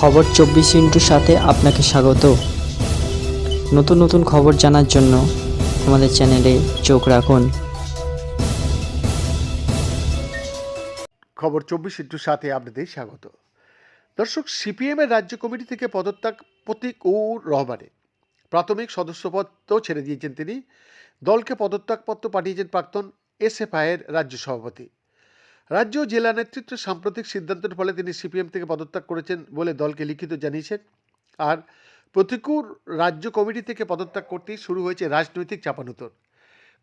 খবর চব্বিশ ইন্টুর সাথে আপনাকে স্বাগত। নতুন নতুন খবর জানার জন্য আমাদের চ্যানেলে চোখ রাখুন। খবর চব্বিশ ইন্টুর সাথে আপনাদের স্বাগত। দর্শক সিপিএমের রাজ্য কমিটি থেকে পদত্যাগ প্রতীক উর রহমানের প্রাথমিক সদস্যপদ তো ছেড়ে দিয়েছেন তিনি। দলকে পদত্যাগপত্র পাঠিয়েছেন প্রাক্তন এসএফআইয়ের রাজ্য সভাপতি। রাজ্য ও জেলা নেতৃত্বের সাম্প্রতিক সিদ্ধান্তের ফলে তিনি সিপিএম থেকে পদত্যাগ করেছেন বলে দলকে লিখিত জানিয়েছেন। আর প্রতিকূল রাজ্য কমিটি থেকে পদত্যাগ করতেই শুরু হয়েছে রাজনৈতিক চাপানুতর।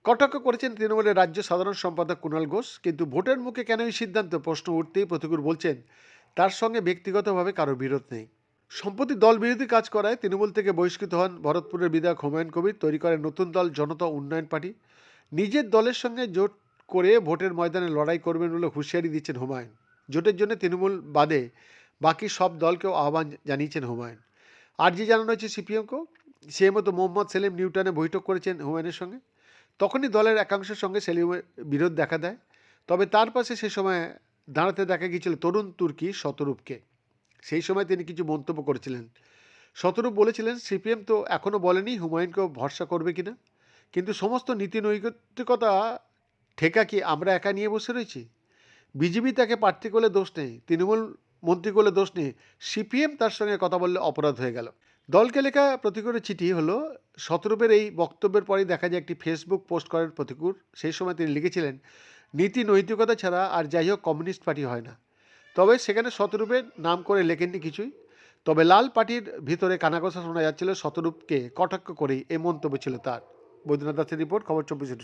কটাক্ষ করেছেন তৃণমূলের রাজ্য সাধারণ সম্পাদক কুণাল ঘোষ, কিন্তু ভোটের মুখে কেন এই সিদ্ধান্ত? প্রশ্ন উঠতেই প্রতিকূল বলছেন, তার সঙ্গে ব্যক্তিগতভাবে কারও বিরোধ নেই। সম্প্রতি দল বিরোধী কাজ করায় তৃণমূল থেকে বহিষ্কৃত হন ভরতপুরের বিধায়ক হুমায়ুন কবির, তৈরি করেন নতুন দল জনতা উন্নয়ন পার্টি। নিজের দলের সঙ্গে জোট করে ভোটের ময়দানে লড়াই করবেন বলে হুঁশিয়ারি দিচ্ছেন হুমায়ুন। জোটের জন্য তৃণমূল বাদে বাকি সব দলকেও আহ্বান জানিয়েছেন হুমায়ুন। আর যে জানানো হয়েছে সিপিএমকেও সে মতো মোহাম্মদ সেলিম নিউটনে বৈঠক করেছেন হুমায়ুনের সঙ্গে। তখনই দলের একাংশের সঙ্গে সেলিমের বিরোধ দেখা দেয়। তবে তার পাশে সে সময় দাঁড়াতে দেখা গিয়েছিল তরুণ তুর্কি শতরূপকে। সেই সময় তিনি কিছু মন্তব্য করেছিলেন। শতরূপ বলেছিলেন, সিপিএম তো এখনও বলেনি হুমায়ুনকেও ভরসা করবে কিনা। কিন্তু সমস্ত নীতি নৈতিকতা ঠেকা কি আমরা একা নিয়ে বসে রয়েছি? বিজেপি তাকে প্রার্থী করলে দোষ নেই, তৃণমূল মন্ত্রী করলে দোষ নেই, সিপিএম তার সঙ্গে কথা বললে অপরাধ হয়ে গেল। দলকে লেখা প্রতিকূলের চিঠি হলো, শতরূপের এই বক্তব্যের পরেই দেখা যায় একটি ফেসবুক পোস্ট করেন প্রতিকূল, সেই সময় তিনি লিখেছিলেন, নীতি নৈতিকতা ছাড়া আর যাই হোক কমিউনিস্ট পার্টি হয় না। তবে সেখানে শতরূপের নাম করে লেখেননি কিছুই। তবে লাল পার্টির ভিতরে কানাঘোষা শোনা যাচ্ছিল শতরূপকে কটাক্ষ করেই এই মন্তব্য ছিল তার। বৈদ্যনাথ দাসের রিপোর্ট, খবর চব্বিশ সাত